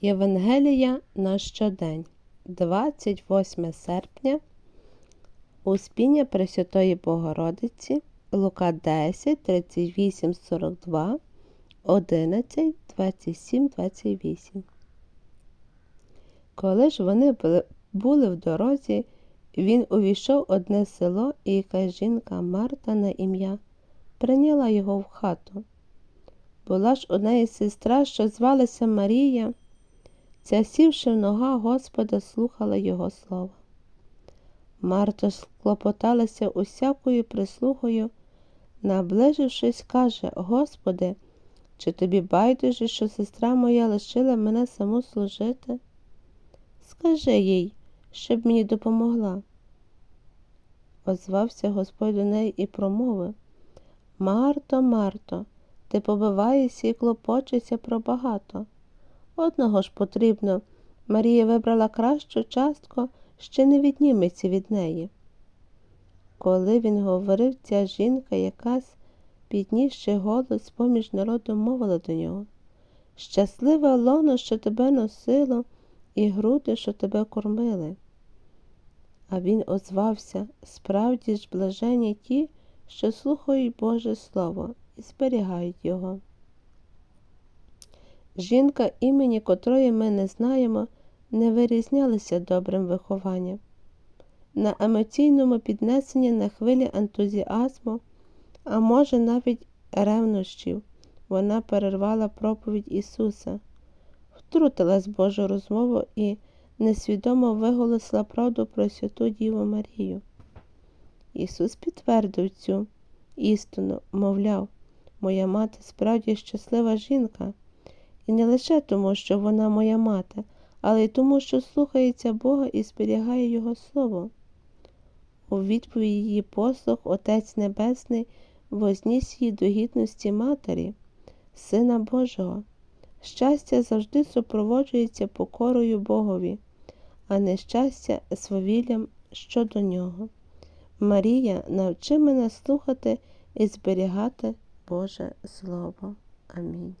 Євангелія на щодень, 28 серпня, Успіння Пресвятої Богородиці, Лука 10, 38, 42, 11, 27, 28. Коли ж вони були в дорозі, він увійшов одне село, і якась жінка Марта на ім'я прийняла його в хату. Була ж одна із сестра, що звалася Марія, ця сівши в нога Господа, слухала Його слова. Марта склопоталася усякою прислугою, наближившись, каже Господи, чи тобі байдуже, що сестра моя лишила мене саму служити? Скажи їй, щоб мені допомогла. Озвався Господь до неї і промовив Марто, Марто, ти побиваєшся і клопочешся про багато. Одного ж потрібно. Марія вибрала кращу частку, ще не відніметься від неї. Коли він говорив, ця жінка якась, піднісши голос поміж народом, мовила до нього Щасливе лоно, що тебе носило, і груди, що тебе кормили. А він озвався справді ж блажені ті, що слухають Боже Слово і зберігають Його. Жінка, імені котрої ми не знаємо, не вирізнялася добрим вихованням. На емоційному піднесенні на хвилі ентузіазму, а може, навіть ревнощів, вона перервала проповідь Ісуса, втрутилась в Божу розмову і несвідомо виголосила правду про Святу Діву Марію. Ісус підтвердив цю істину, мовляв, моя мати справді щаслива жінка, і не лише тому, що вона моя мати, але й тому, що слухається Бога і зберігає Його Слово. У відповідь її послуг Отець Небесний возніс її до гідності Матері, Сина Божого. Щастя завжди супроводжується покорою Богові, а нещастя свавіллям щодо нього. Марія навчи мене слухати і зберігати Боже Слово. Амінь.